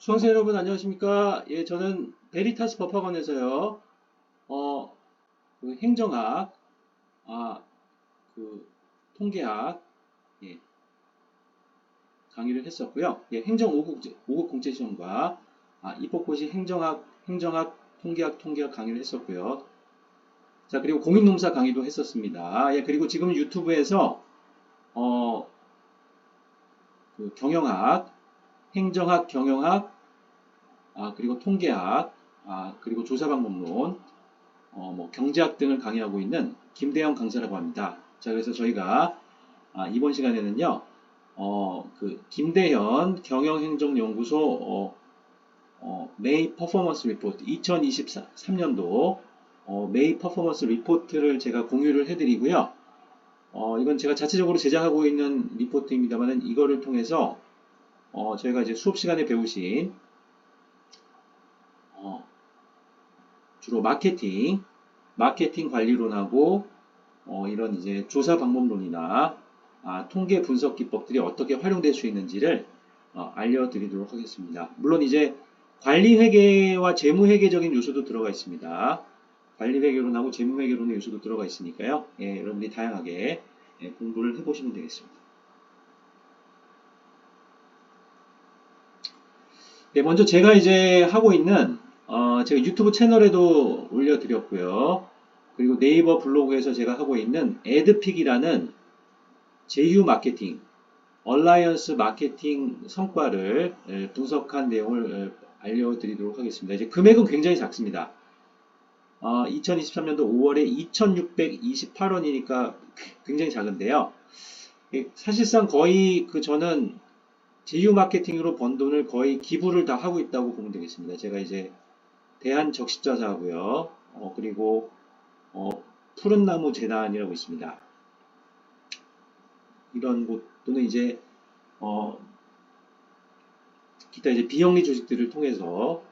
수강생 여러분 안녕하십니까? 예, 저는 베리타스 법학원에서요, 어, 그 행정학, 아, 그 통계학, 예, 강의를 했었고요. 예, 행정 5급, 5급 공채 시험과 아, 입법고시 행정학, 행정학, 통계학, 통계학 강의를 했었고요. 자, 그리고 공인농사 강의도 했었습니다. 예, 그리고 지금 유튜브에서 어, 그 경영학, 행정학, 경영학, 아, 그리고 통계학, 아, 그리고 조사방법론, 어, 뭐 경제학 등을 강의하고 있는 김대영 강사라고 합니다. 자, 그래서 저희가 아, 이번 시간에는요, 어, 그 김대현 경영행정연구소 어, 어, 메이 퍼포먼스 리포트 2023년도 어, 메이 퍼포먼스 리포트를 제가 공유를 해드리고요. 어, 이건 제가 자체적으로 제작하고 있는 리포트입니다만은 이거를 통해서 어, 저희가 이제 수업 시간에 배우신 어, 주로 마케팅, 마케팅 관리론하고 어, 이런 이제 조사 방법론이나 아, 통계 분석 기법들이 어떻게 활용될 수 있는지를 어, 알려드리도록 하겠습니다. 물론 이제 관리 회계와 재무 회계적인 요소도 들어가 있습니다. 관리 회계론하고 재무 회계론의 요소도 들어가 있으니까요. 예, 여러분들이 다양하게 예, 공부를 해보시면 되겠습니다. 네, 먼저 제가 이제 하고 있는 어, 제가 유튜브 채널에도 올려드렸고요. 그리고 네이버 블로그에서 제가 하고 있는 에드픽이라는 제휴 마케팅, 얼라이언스 마케팅 성과를 에, 분석한 내용을 에, 알려드리도록 하겠습니다. 이제 금액은 굉장히 작습니다. 어, 2023년도 5월에 2,628원이니까 굉장히 작은데요. 예, 사실상 거의 그 저는 제휴 마케팅으로 번 돈을 거의 기부를 다 하고 있다고 보면 되겠습니다. 제가 이제 대한 적십자사고요. 어, 그리고 어, 푸른 나무 재단이라고 있습니다. 이런 곳 또는 이제 어, 기타 이제 비영리 조직들을 통해서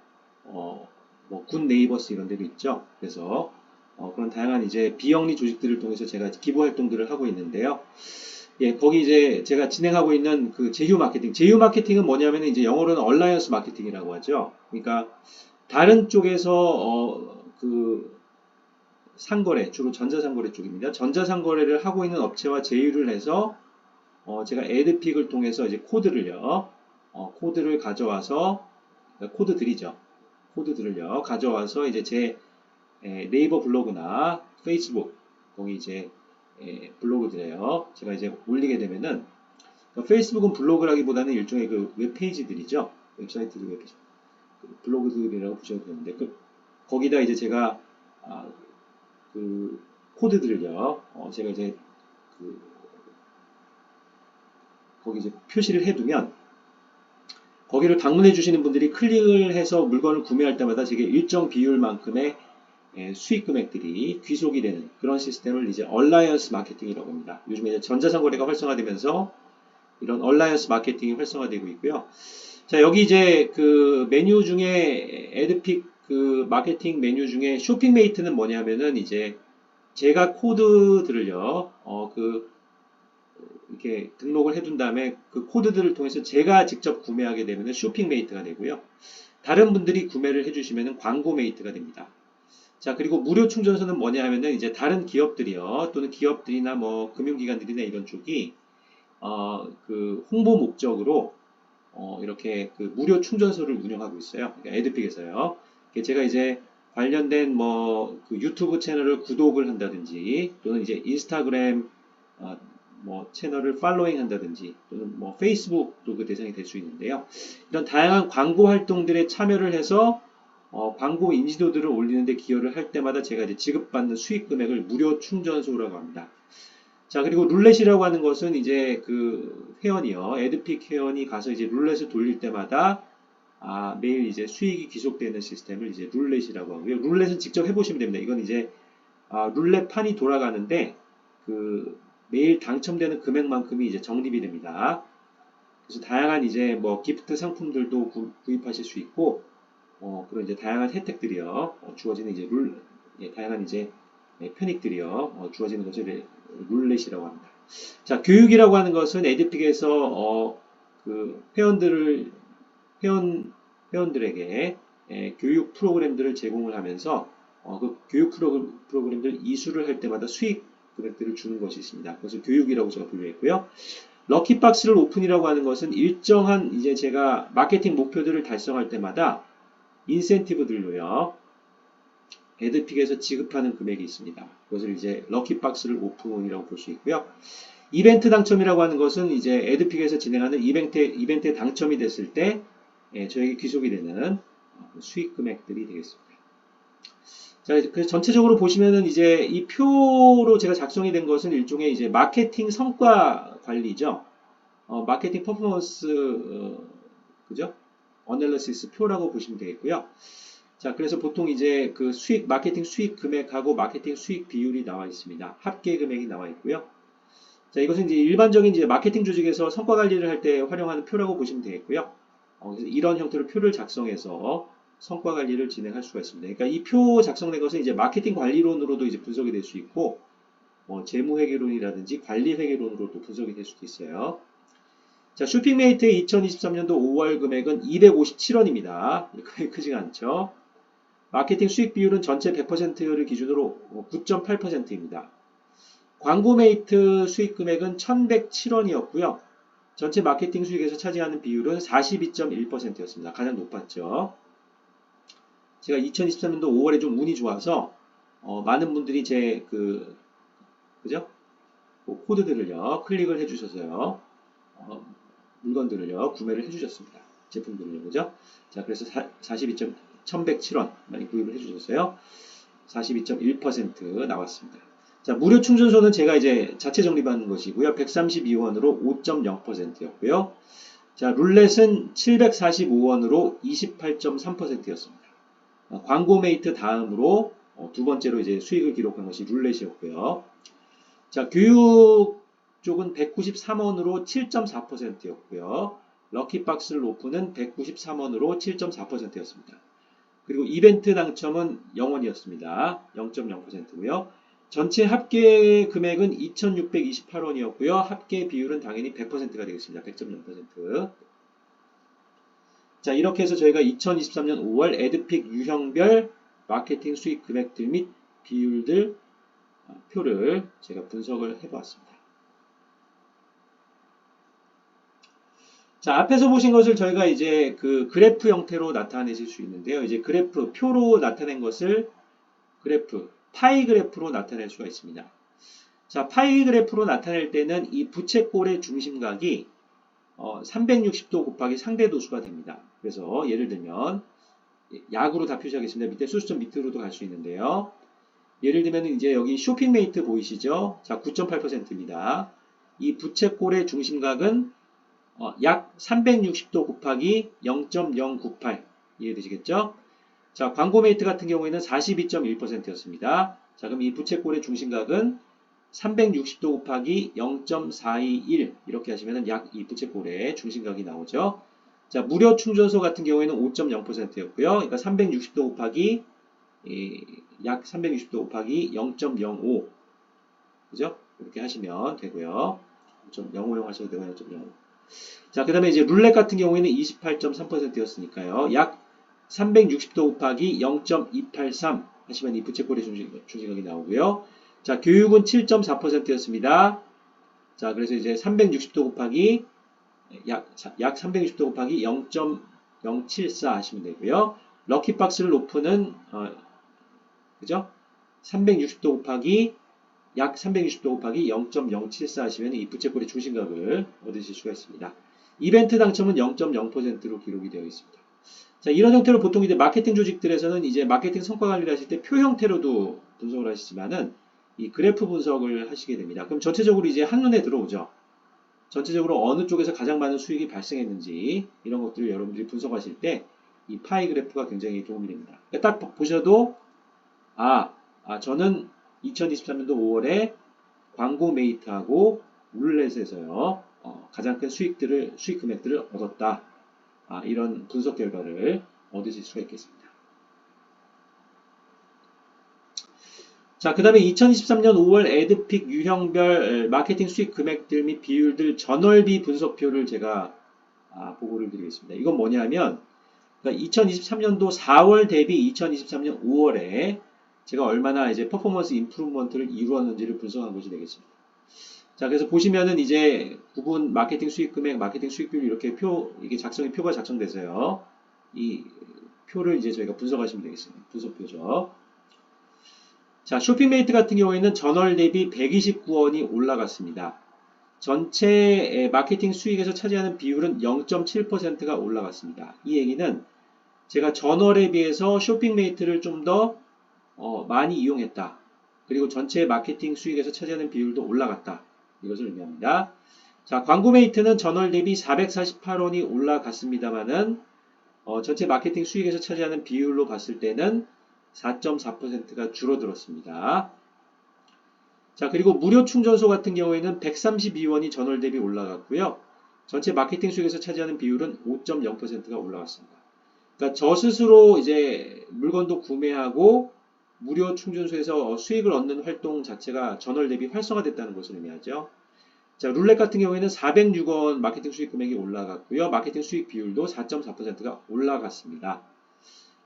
어, 뭐군 네이버스 이런 데도 있죠. 그래서 어, 그런 다양한 이제 비영리 조직들을 통해서 제가 기부 활동들을 하고 있는데요. 예, 거기 이제 제가 진행하고 있는 그 제휴 마케팅. 제휴 마케팅은 뭐냐면 이제 영어로는 얼라이언스 마케팅이라고 하죠. 그러니까 다른 쪽에서 어, 그 상거래, 주로 전자상거래 쪽입니다. 전자상거래를 하고 있는 업체와 제휴를 해서 어, 제가 에드픽을 통해서 이제 코드를요, 어, 코드를 가져와서 코드들이죠. 코드들을요 가져와서 이제 제 에, 네이버 블로그나 페이스북 거기 이제 에, 블로그들에요. 제가 이제 올리게 되면은 그러니까 페이스북은 블로그라기보다는 일종의 그 웹페이지들이죠. 웹사이트들 웹페이지. 그 블로그들이라고 보셔도 되는데 그, 거기다 이제 제가 아, 그 코드들을요. 어, 제가 이제 그 거기 이제 표시를 해두면 거기를 방문해 주시는 분들이 클릭을 해서 물건을 구매할 때마다 제게 일정 비율만큼의 예, 수익 금액들이 귀속이 되는 그런 시스템을 이제 얼라이언스 마케팅이라고 합니다. 요즘에 이제 전자상거래가 활성화되면서 이런 얼라이언스 마케팅이 활성화되고 있고요. 자, 여기 이제 그 메뉴 중에 에드픽 그 마케팅 메뉴 중에 쇼핑메이트는 뭐냐면은 이제 제가 코드들을요, 어, 그 이렇게 등록을 해둔 다음에 그 코드들을 통해서 제가 직접 구매하게 되면 쇼핑메이트가 되고요. 다른 분들이 구매를 해주시면 광고메이트가 됩니다. 자, 그리고 무료 충전소는 뭐냐 하면은 이제 다른 기업들이요. 또는 기업들이나 뭐 금융기관들이나 이런 쪽이 어, 그 홍보 목적으로 어, 이렇게 그 무료 충전소를 운영하고 있어요. 그러니까 에드픽에서요. 제가 이제 관련된 뭐 그 유튜브 채널을 구독을 한다든지 또는 이제 인스타그램 어, 뭐 채널을 팔로잉 한다든지 또는 뭐 페이스북도 그 대상이 될 수 있는데요. 이런 다양한 광고 활동들에 참여를 해서 어, 광고 인지도들을 올리는데 기여를 할 때마다 제가 이제 지급받는 수익 금액을 무료 충전소라고 합니다. 자, 그리고 룰렛이라고 하는 것은 이제 그 회원이요. 에드픽 회원이 가서 이제 룰렛을 돌릴 때마다 아, 매일 이제 수익이 귀속되는 시스템을 이제 룰렛이라고 하고요. 룰렛은 직접 해보시면 됩니다. 이건 이제 아, 룰렛 판이 돌아가는데 그 매일 당첨되는 금액만큼이 이제 적립이 됩니다. 그래서 다양한 이제 뭐 기프트 상품들도 구, 입하실 수 있고 어, 그런 이제 다양한 혜택들이요 어, 주어지는 이제 룰 예, 다양한 이제 예, 편익들이요 어, 주어지는 것을 룰렛이라고 합니다. 자 교육이라고 하는 것은 에드픽에서 어, 그 회원들을 회원 회원들에게 에, 교육 프로그램들을 제공을 하면서 어, 그 교육 프로그램, 프로그램 들 이수를 할 때마다 수익 금액들을 주는 것이 있습니다. 그래서 교육이라고 제가 분류했고요. 럭키박스를 오픈이라고 하는 것은 일정한 이제 제가 마케팅 목표들을 달성할 때마다 인센티브들로요. 에드픽에서 지급하는 금액이 있습니다. 그것을 이제 럭키박스를 오픈이라고 볼 수 있고요. 이벤트 당첨이라고 하는 것은 이제 에드픽에서 진행하는 이벤트, 이벤트에 당첨이 됐을 때 예, 저에게 귀속이 되는 수익 금액들이 되겠습니다. 자, 그래서 전체적으로 보시면은 이제 이 표로 제가 작성이 된 것은 일종의 이제 마케팅 성과 관리죠. 어, 마케팅 퍼포먼스, 어, 그죠? 어널리시스 표라고 보시면 되겠고요. 자, 그래서 보통 이제 그 수익, 마케팅 수익 금액하고 마케팅 수익 비율이 나와 있습니다. 합계 금액이 나와 있고요. 자, 이것은 이제 일반적인 이제 마케팅 조직에서 성과 관리를 할 때 활용하는 표라고 보시면 되겠고요. 어, 이런 형태로 표를 작성해서 성과 관리를 진행할 수가 있습니다. 그러니까 이 표 작성된 것은 이제 마케팅 관리론으로도 이제 분석이 될 수 있고, 뭐 재무회계론이라든지 관리회계론으로도 분석이 될 수도 있어요. 자, 쇼핑메이트의 2023년도 5월 금액은 257원입니다. 금액이 크지가 않죠. 마케팅 수익 비율은 전체 100%를 기준으로 9.8%입니다. 광고메이트 수익 금액은 1107원이었고요. 전체 마케팅 수익에서 차지하는 비율은 42.1%였습니다. 가장 높았죠. 제가 2023년도 5월에 좀 운이 좋아서 어, 많은 분들이 제 그 그죠? 그 코드들을요 클릭을 해주셔서요 어, 물건들을요 구매를 해주셨습니다. 제품들을요 그죠? 자 그래서 42. 1107원 많이 구입을 해주셨어요. 42.1% 나왔습니다. 자, 무료 충전소는 제가 이제 자체 정립하는 것이고요. 132원으로 5.0%였고요. 자, 룰렛은 745원으로 28.3%였습니다. 어, 광고 메이트 다음으로 어, 두 번째로 이제 수익을 기록한 것이 룰렛이었고요. 자, 교육 쪽은 193원으로 7.4%였고요. 럭키박스를 오픈은 193원으로 7.4%였습니다. 그리고 이벤트 당첨은 0원이었습니다. 0.0%고요. 전체 합계 금액은 2,628원이었고요. 합계 비율은 당연히 100%가 되겠습니다. 100.0%. 자, 이렇게 해서 저희가 2023년 5월 에드픽 유형별 마케팅 수익 금액들 및 비율들 어, 표를 제가 분석을 해보았습니다. 자, 앞에서 보신 것을 저희가 이제 그 그래프 형태로 나타내실 수 있는데요. 이제 그래프, 표로 나타낸 것을 그래프, 파이 그래프로 나타낼 수가 있습니다. 자, 파이 그래프로 나타낼 때는 이 부채꼴의 중심각이 어, 360도 곱하기 상대 도수가 됩니다. 그래서 예를 들면 약으로 다 표시하겠습니다. 밑에 수수점 밑으로도 갈 수 있는데요. 예를 들면 이제 여기 쇼핑메이트 보이시죠? 자, 9.8%입니다. 이 부채꼴의 중심각은 어, 약 360도 곱하기 0.098 이해되시겠죠? 자, 광고 메이트 같은 경우에는 42.1%였습니다. 자, 그럼 이 부채꼴의 중심각은 360도 곱하기 0.421 이렇게 하시면 약 이 부채꼴의 중심각이 나오죠. 자, 무료 충전소 같은 경우에는 5.0%였고요. 그러니까 360도 곱하기 약 360도 곱하기 0.05 그죠? 이렇게 하시면 되고요. 0.05용 하셔도 되고 0.05 자, 그 다음에 이제 룰렛 같은 경우에는 28.3%였으니까요. 약 360도 곱하기 0.283 하시면 이 부채꼴의 중심각이 나오고요. 자, 교육은 7.4%였습니다. 자, 그래서 이제 360도 곱하기 약, 약 360도 곱하기 0.074 하시면 되고요. 럭키박스를 오픈은 어, 그죠? 360도 곱하기 약 360도 곱하기 0.074 하시면 이 부채꼴의 중심각을 얻으실 수가 있습니다. 이벤트 당첨은 0.0%로 기록이 되어 있습니다. 자, 이런 형태로 보통 이제 마케팅 조직들에서는 이제 마케팅 성과 관리를 하실 때 표 형태로도 분석을 하시지만은 이 그래프 분석을 하시게 됩니다. 그럼 전체적으로 이제 한눈에 들어오죠. 전체적으로 어느 쪽에서 가장 많은 수익이 발생했는지 이런 것들을 여러분들이 분석하실 때 이 파이 그래프가 굉장히 도움이 됩니다. 그러니까 딱 보셔도 아, 아 저는 2023년도 5월에 광고 메이트하고 룰렛에서요 어, 가장 큰 수익들을 수익 금액들을 얻었다. 아, 이런 분석 결과를 얻으실 수가 있겠습니다. 자, 그 다음에 2023년 5월 에드픽 유형별 마케팅 수익 금액들 및 비율들 전월비 분석표를 제가 아, 보고를 드리겠습니다. 이건 뭐냐면 그러니까 2023년도 4월 대비 2023년 5월에 제가 얼마나 이제 퍼포먼스 임프루먼트를 이루었는지를 분석한 것이 되겠습니다. 자, 그래서 보시면은 이제 구분 마케팅 수익 금액, 마케팅 수익 비율 이렇게 표, 이게 작성이 표가 작성돼서요. 이 표를 이제 저희가 분석하시면 되겠습니다. 분석표죠. 자, 쇼핑메이트 같은 경우에는 전월 대비 129원이 올라갔습니다. 전체 마케팅 수익에서 차지하는 비율은 0.7%가 올라갔습니다. 이 얘기는 제가 전월에 비해서 쇼핑메이트를 좀더 어, 많이 이용했다. 그리고 전체 마케팅 수익에서 차지하는 비율도 올라갔다. 이것을 의미합니다. 자, 광고 메이트는 전월 대비 448원이 올라갔습니다만은 어, 전체 마케팅 수익에서 차지하는 비율로 봤을 때는 4.4%가 줄어들었습니다. 자, 그리고 무료 충전소 같은 경우에는 132원이 전월 대비 올라갔고요. 전체 마케팅 수익에서 차지하는 비율은 5.0%가 올라갔습니다. 그러니까 저 스스로 이제 물건도 구매하고 무료 충전소에서 수익을 얻는 활동 자체가 전월 대비 활성화됐다는 것을 의미하죠. 자, 룰렛 같은 경우에는 406원 마케팅 수익 금액이 올라갔고요. 마케팅 수익 비율도 4.4%가 올라갔습니다.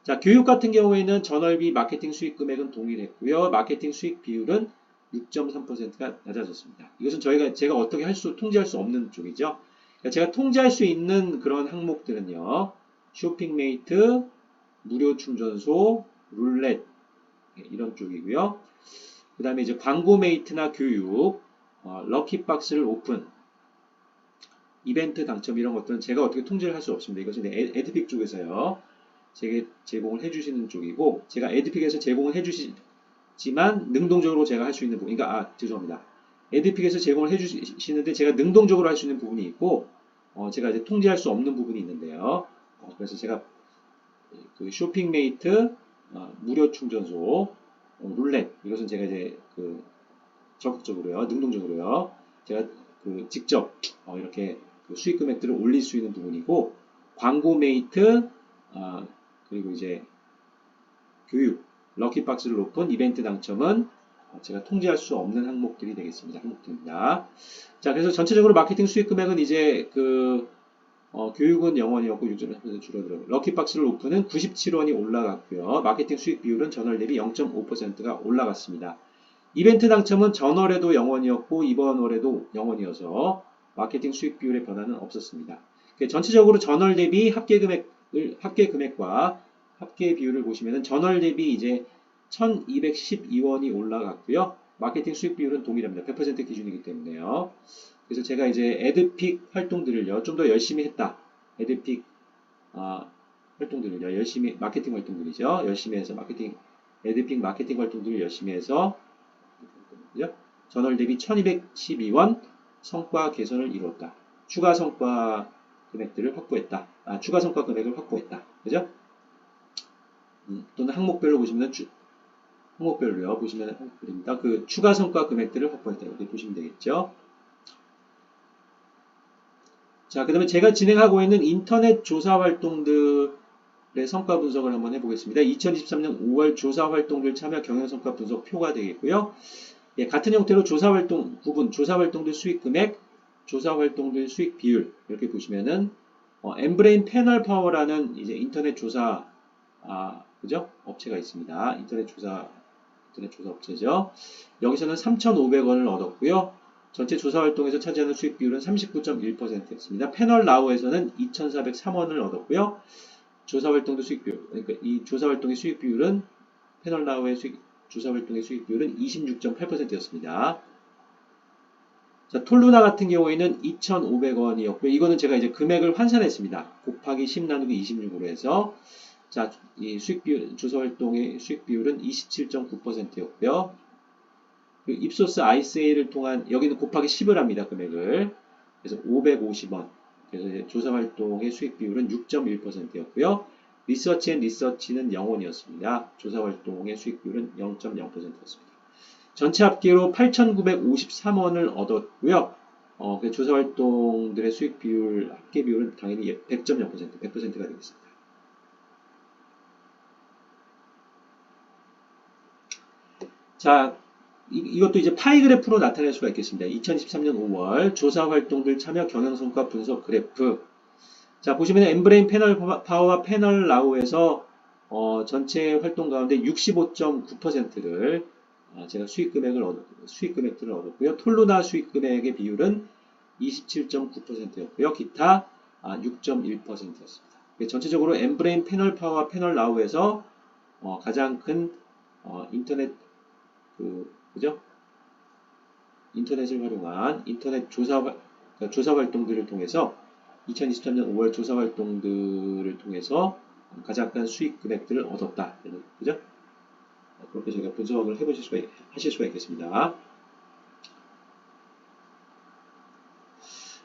자, 교육 같은 경우에는 전월비 마케팅 수익 금액은 동일했고요. 마케팅 수익 비율은 6.3%가 낮아졌습니다. 이것은 저희가 제가 어떻게 할 수, 통제할 수 없는 쪽이죠. 그러니까 제가 통제할 수 있는 그런 항목들은요. 쇼핑메이트, 무료 충전소, 룰렛, 예, 이런 쪽이고요. 그 다음에 이제 광고 메이트나 교육, 어, 럭키박스를 오픈, 이벤트 당첨 이런 것들은 제가 어떻게 통제를 할 수 없습니다. 이것은 에드픽 쪽에서요. 제게 제공을 해주시는 쪽이고 제가 에드픽에서 제공을 해주시지만 능동적으로 제가 할 수 있는 부분, 그러니까 아 죄송합니다. 에드픽에서 제공을 해주시는데 제가 능동적으로 할 수 있는 부분이 있고 어, 제가 이제 통제할 수 없는 부분이 있는데요. 어, 그래서 제가 그 쇼핑메이트 어, 무료 충전소, 어, 룰렛 이것은 제가 이제 그 적극적으로요, 능동적으로요, 제가 그 직접 어, 이렇게 그 수익 금액들을 올릴 수 있는 부분이고 광고 메이트 어, 그리고 이제 교육 럭키박스를 높은 이벤트 당첨은 어, 제가 통제할 수 없는 항목들이 되겠습니다. 항목들입니다. 자, 그래서 전체적으로 마케팅 수익 금액은 이제 그 어, 교육은 영원이었고 6.1% 줄어들어요. 럭키박스를 오픈은 97원이 올라갔고요. 마케팅 수익 비율은 전월 대비 0.5%가 올라갔습니다. 이벤트 당첨은 전월에도 영원이었고 이번 월에도 영원이어서 마케팅 수익 비율의 변화는 없었습니다. 전체적으로 전월 대비 합계 금액을 합계 금액과 합계 비율을 보시면 전월 대비 이제 1212원이 올라갔고요. 마케팅 수익 비율은 동일합니다. 100% 기준이기 때문에요. 그래서 제가 이제 에드픽 활동들을요, 좀 더 열심히 했다. 에드픽, 아, 활동들을요, 열심히, 마케팅 활동들이죠. 열심히 해서 마케팅, 에드픽 마케팅 활동들을 열심히 해서? 전월 대비 1212원 성과 개선을 이루었다. 추가 성과 금액들을 확보했다. 아, 추가 성과 금액을 확보했다. 그죠? 음, 또는 항목별로 보시면 주, 항목별로요. 보시면 항목별입니다. 그 추가 성과 금액들을 확보했다. 이렇게 보시면 되겠죠. 자, 그 다음에 제가 진행하고 있는 인터넷 조사 활동들의 성과 분석을 한번 해보겠습니다. 2023년 5월 조사 활동들 참여 경영 성과 분석 표가 되겠고요. 예, 같은 형태로 조사 활동 부분, 조사 활동들 수익 금액, 조사 활동들 수익 비율 이렇게 보시면은 어, 엠브레인 패널 파워라는 이제 인터넷 조사 아, 그죠? 업체가 있습니다. 인터넷 조사 인터넷 조사 업체죠. 여기서는 3,500원을 얻었고요. 전체 조사 활동에서 차지하는 수익 비율은 39.1%였습니다. 패널 나우에서는 2,403원을 얻었고요. 조사 활동도 수익 비율, 그러니까 이 조사 활동의 수익 비율은 패널 나우의 수익, 조사 활동의 수익 비율은 26.8%였습니다. 자, 톨루나 같은 경우에는 2,500원이었고요. 이거는 제가 이제 금액을 환산했습니다. 곱하기 10 나누기 26으로 해서 자, 이 수익 비율, 조사 활동의 수익 비율은 27.9%였고요. 그 입소스 ICA를 통한 여기는 곱하기 10을 합니다. 금액을. 그래서 550원. 그래서 조사 활동의 수익 비율은 6.1%였고요. 리서치 앤 리서치는 0원이었습니다. 조사 활동의 수익 비율은 0.0%였습니다. 전체 합계로 8,953원을 얻었고요. 어, 그 조사 활동들의 수익 비율, 합계 비율은 당연히 100.0%, 100%가 되겠습니다. 자, 이, 것도 이제 파이 그래프로 나타낼 수가 있겠습니다. 2023년 5월 조사 활동들 참여 경영 성과 분석 그래프. 자, 보시면 엠브레인 패널 파- 파워와 패널 라우에서 어, 전체 활동 가운데 65.9%를 어, 제가 수익 금액을 얻, 수익 금액들을 얻었고요. 톨루나 수익 금액의 비율은 27.9%였고요. 기타 아, 6.1%였습니다. 전체적으로 엠브레인 패널 파워와 패널 라우에서 어, 가장 큰 어, 인터넷 그 그죠? 인터넷을 활용한 인터넷 조사 활- 그러니까 조사 활동들을 통해서 2023년 5월 조사 활동들을 통해서 가장 큰 수익 금액들을 얻었다. 그죠? 어, 그렇게 저희가 분석을 해보실 수가, 있- 하실 수가 있겠습니다.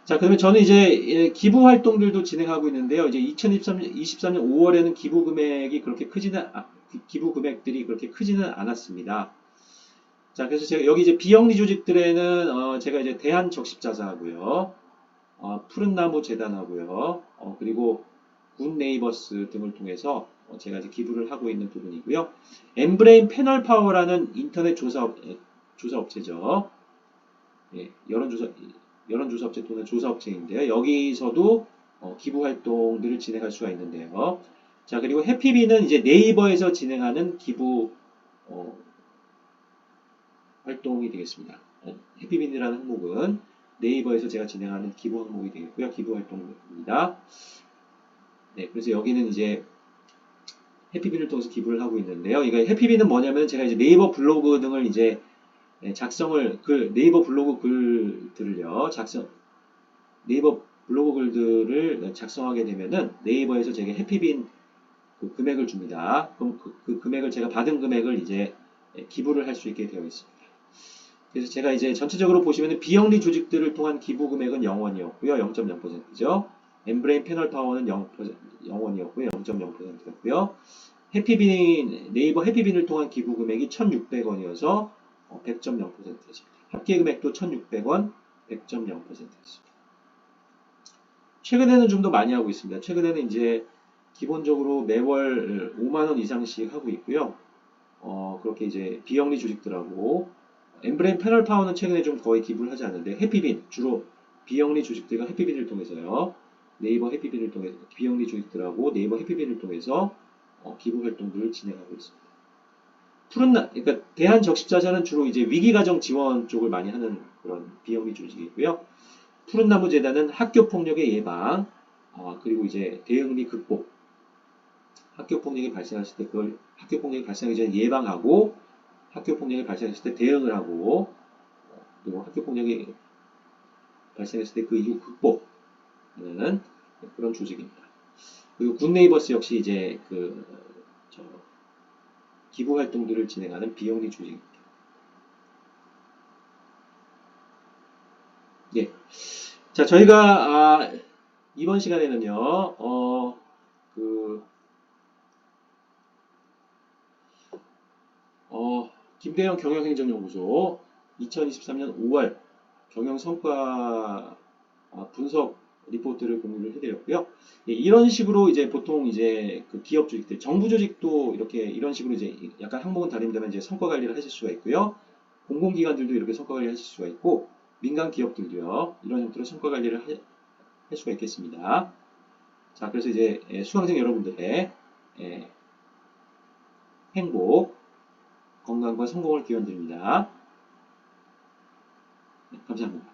자, 그러면 저는 이제 예, 기부 활동들도 진행하고 있는데요. 이제 2023년, 23년 5월에는 기부 금액이 그렇게 크지는, 아, 기- 기부 금액들이 그렇게 크지는 않았습니다. 자, 그래서 제가 여기 이제 비영리 조직들에는, 어, 제가 이제 대한적십자사하고요. 어, 푸른나무 재단하고요. 어, 그리고 굿 네이버스 등을 통해서 어, 제가 이제 기부를 하고 있는 부분이고요. 엠브레인 패널 파워라는 인터넷 조사업, 에, 조사 업체죠. 예, 여론조사, 여론조사 업체 또는 조사 업체인데요. 여기서도 어, 기부 활동들을 진행할 수가 있는데요. 자, 그리고 해피비는 이제 네이버에서 진행하는 기부 어, 활동이 되겠습니다. 어, 해피빈이라는 항목은 네이버에서 제가 진행하는 기부 항목이 되겠고요. 기부 활동입니다. 네, 그래서 여기는 이제 해피빈을 통해서 기부를 하고 있는데요. 이거 해피빈은 뭐냐면 제가 이제 네이버 블로그 등을 이제 네, 작성을 글 네이버 블로그 글들을요 작성 네이버 블로그 글들을 작성하게 되면은 네이버에서 제게 해피빈 그 금액을 줍니다. 그럼 그, 그 금액을 제가 받은 금액을 이제 기부를 할 수 있게 되어 있습니다. 그래서 제가 이제 전체적으로 보시면 비영리 조직들을 통한 기부 금액은 0원이었고요. 0.0%죠. 엠브레인 패널 파워는 0, 0원이었고요. 0.0%였고요. 해피빈, 네이버 해피빈을 통한 기부 금액이 1,600원이어서 100.0%였습니다. 합계 금액도 1,600원, 100.0%였습니다. 최근에는 좀 더 많이 하고 있습니다. 최근에는 이제 기본적으로 매월 5만원 이상씩 하고 있고요. 어, 그렇게 이제 비영리 조직들하고 엠브레인 패널 파워는 최근에 좀 거의 기부를 하지 않는데 해피빈 주로 비영리 조직들과 해피빈을 통해서요 네이버 해피빈을 통해서 비영리 조직들하고 네이버 해피빈을 통해서 어, 기부 활동들을 진행하고 있습니다. 푸른 나 그러니까 대한 적십자사는 주로 이제 위기 가정 지원 쪽을 많이 하는 그런 비영리 조직이고요. 푸른 나무 재단은 학교 폭력의 예방 어, 그리고 이제 대응 및 극복 학교 폭력이 발생했을 때 그걸 학교 폭력이 발생하기 전에 예방하고 학교 폭력이 발생했을 때 대응을 하고 어, 그리고 학교 폭력이 발생했을 때 그 이후 극복하는 그런 조직입니다. 그리고 굿네이버스 역시 이제 그 저, 기부 활동들을 진행하는 비영리 조직입니다. 예. 자, 저희가 아, 이번 시간에는요, 어, 그, 어, 김대영 경영행정연구소 2023년 5월 경영 성과 아, 분석 리포트를 공유를 해드렸고요. 예, 이런 식으로 이제 보통 이제 그 기업 조직들, 정부 조직도 이렇게 이런 식으로 이제 약간 항목은 다릅니다만 이제 성과 관리를 하실 수가 있고요. 공공기관들도 이렇게 성과 관리를 하실 수가 있고 민간 기업들도요. 이런 형태로 성과 관리를 하- 할 수가 있겠습니다. 자, 그래서 이제 예, 수강생 여러분들의 예, 행복, 건강과 성공을 기원드립니다. 네, 감사합니다.